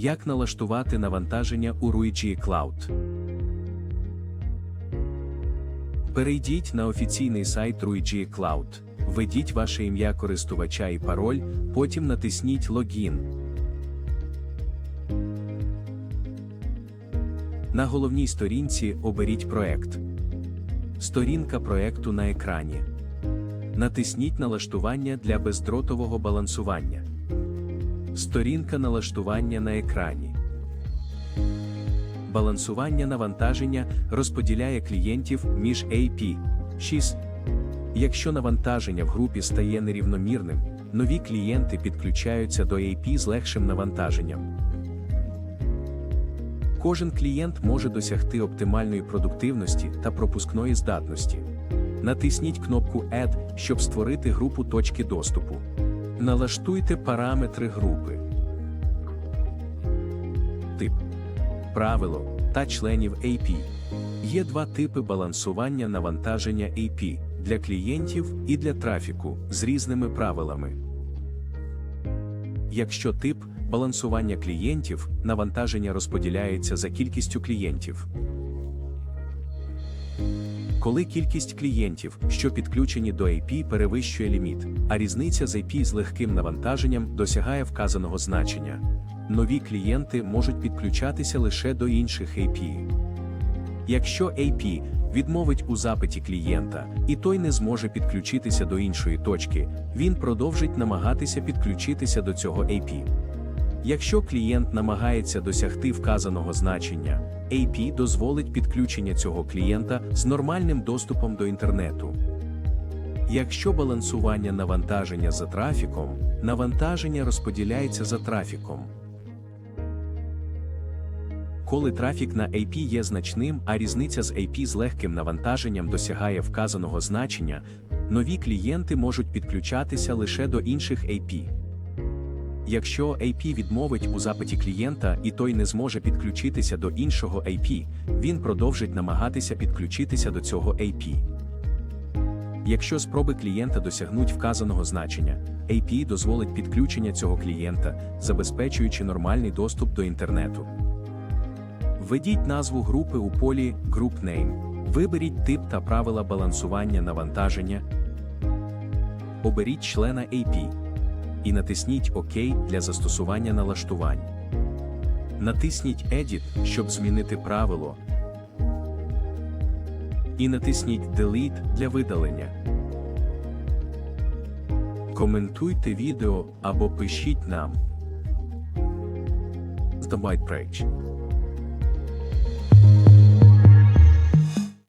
Як налаштувати навантаження у Ruigi Cloud? Перейдіть на офіційний сайт Ruigi Cloud, введіть ваше ім'я користувача і пароль, потім натисніть Логін. На головній сторінці оберіть проект. Сторінка проекту на екрані. Натисніть налаштування для бездротового балансування. Сторінка налаштування на екрані. Балансування навантаження розподіляє клієнтів між AP. 6. Якщо навантаження в групі стає нерівномірним, нові клієнти підключаються до AP з легшим навантаженням. Кожен клієнт може досягти оптимальної продуктивності та пропускної здатності. Натисніть кнопку Add, щоб створити групу точки доступу. Налаштуйте параметри групи. Тип правило та членів AP. Є два типи балансування навантаження AP для клієнтів і для трафіку з різними правилами. Якщо тип балансування клієнтів, навантаження розподіляється за кількістю клієнтів. Коли кількість клієнтів, що підключені до AP, перевищує ліміт, а різниця з AP з легким навантаженням досягає вказаного значення, нові клієнти можуть підключатися лише до інших AP. Якщо AP відмовить у запиті клієнта, і той не зможе підключитися до іншої точки, він продовжить намагатися підключитися до цього AP. Якщо клієнт намагається досягти вказаного значення, AP дозволить підключення цього клієнта з нормальним доступом до інтернету. Якщо балансування навантаження за трафіком, навантаження розподіляється за трафіком. Коли трафік на AP є значним, а різниця з AP з легким навантаженням досягає вказаного значення, нові клієнти можуть підключатися лише до інших AP. Якщо AP відмовить у запиті клієнта і той не зможе підключитися до іншого AP, він продовжить намагатися підключитися до цього AP. Якщо спроби клієнта досягнуть вказаного значення, AP дозволить підключення цього клієнта, забезпечуючи нормальний доступ до інтернету. Введіть назву групи у полі Group Name, виберіть тип та правила балансування навантаження, оберіть члена AP і натисніть ОК для застосування налаштувань. Натисніть Edit, щоб змінити правило. І натисніть Delete для видалення. Коментуйте відео або пишіть нам. The преч.